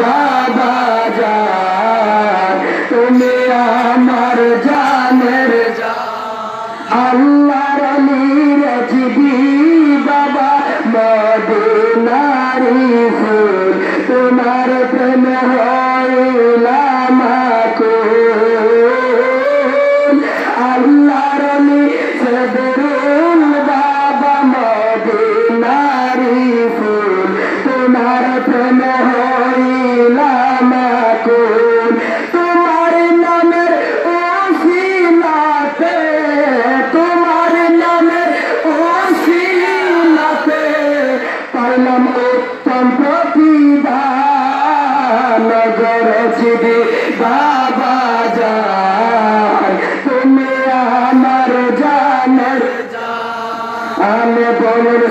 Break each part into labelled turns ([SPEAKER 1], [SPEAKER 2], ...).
[SPEAKER 1] বাবা যান তুমি আমার জানের আল্লাহর নিরজিবি বাবা মদিনারি ফুল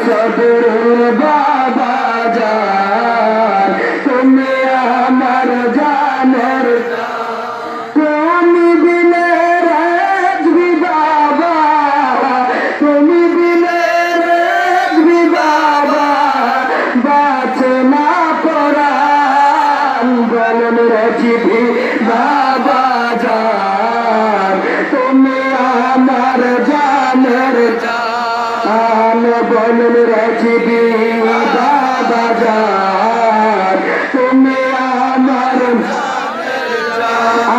[SPEAKER 1] সদুর বাবা যান তুমি আমার জানের তুমি বিলে রাজবি বাবা। তুমি বিলে রাজবি বাবা। বাঁচে না পরাণ, বলুন যান বলুন রাজবি বাবা যার। তুমি আমার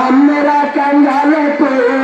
[SPEAKER 1] আমরা কাঙ্গালে তুমি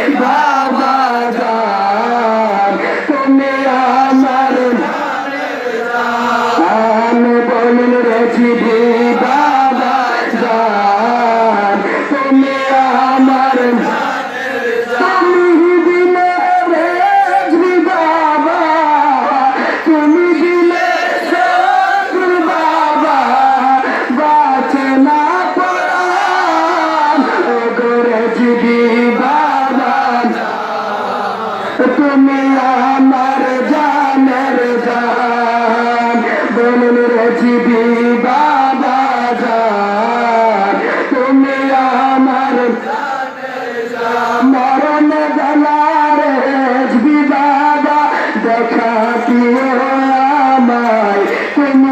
[SPEAKER 1] তুমি আমার জানের জান, বলুন রেজিবি বাবা জান, তুমি আমার মরণ গলারে বাবা, দেখা দিও আমায়, তুমি